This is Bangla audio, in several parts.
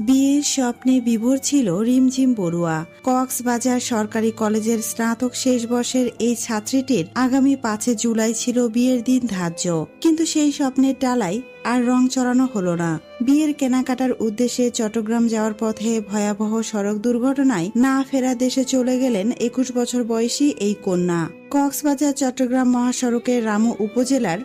বিয়ের স্বপ্নে বিভোর ছিল রিমঝিম বড়ুয়া। কক্সবাজার সরকারি কলেজের স্নাতক শেষ বর্ষের এই ছাত্রীটির আগামী পাঁচে জুলাই ছিল বিয়ের দিন ধার্য। কিন্তু সেই স্বপ্নের ডালাই আর রং চড়ানো হলো না। বিয়ের কেনাকাটার উদ্দেশ্যে চট্টগ্রাম যাওয়ার পথে ভয়াবহ সড়ক দুর্ঘটনায় না ফেরা দেশে চলে গেলেন একুশ বছর বয়সী এই কন্যা। কক্সবাজার, চট্টগ্রাম মহাসড়কের রামু উপজেলার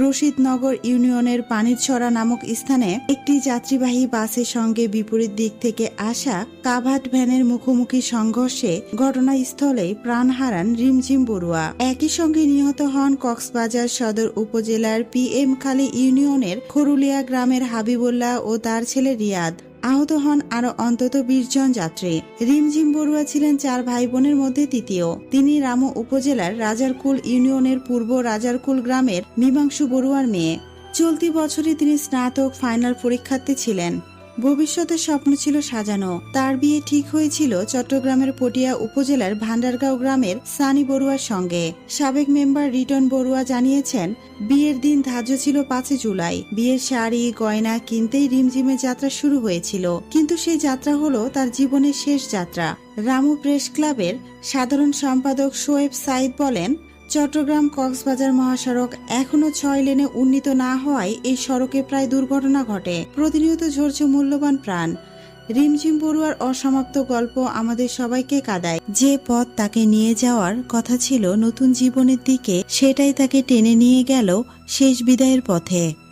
রশিদনগর ইউনিয়নের পানিরছড়া নামক স্থানে একটি যাত্রীবাহী বাসের সঙ্গে বিপরীত দিক থেকে আসা কাভাট ভ্যানের মুখোমুখি সংঘর্ষে ঘটনাস্থলেই প্রাণ হারান রিমঝিম বড়ুয়া। একই সঙ্গে নিহত হন কক্সবাজার সদর উপজেলার পিএম খালি ইউনিয়নের খরুলিয়া গ্রামের হাবিবুল্লাহ ও তার ছেলে রিয়াদ। আহত হন আরও অন্তত বিশ জন যাত্রী। রিমঝিম বড়ুয়া ছিলেন চার ভাই বোনের মধ্যে তৃতীয়। তিনি রামু উপজেলার রাজারকুল ইউনিয়নের পূর্ব রাজারকুল গ্রামের মীমাংশু বড়ুয়ার মেয়ে। চলতি বছরই তিনি স্নাতক ফাইনাল পরীক্ষার্থী ছিলেন। ভবিষ্যতের স্বপ্ন ছিল সাজানো। তার বিয়ে ঠিক হয়েছিল চট্টগ্রামের পটিয়া উপজেলার ভান্ডারগাঁও গ্রামের সানি বড়ুয়ার সঙ্গে। সাবেক মেম্বার রিটন বড়ুয়া জানিয়েছেন, বিয়ের দিন ধার্য ছিল পাঁচই জুলাই। বিয়ের শাড়ি, গয়না কিনতেই রিমঝিমের যাত্রা শুরু হয়েছিল। কিন্তু সেই যাত্রা হলো তার জীবনের শেষ যাত্রা। রামু প্রেস ক্লাবের সাধারণ সম্পাদক শোয়েব সাইদ বলেন চট্টগ্রাম কক্সবাজার মহাসড়ক এখনও ছয় লেনে উন্নীত না হওয়ায় এই সড়কে প্রায় দুর্ঘটনা ঘটে। প্রতিনিয়ত ঝরছে মূল্যবান প্রাণ। রিমঝিম বড়ুয়ার অসমাপ্ত গল্প আমাদের সবাইকে কাদায়। যে পথ তাকে নিয়ে যাওয়ার কথা ছিল নতুন জীবনের দিকে, সেটাই তাকে টেনে নিয়ে গেল শেষ বিদায়ের পথে।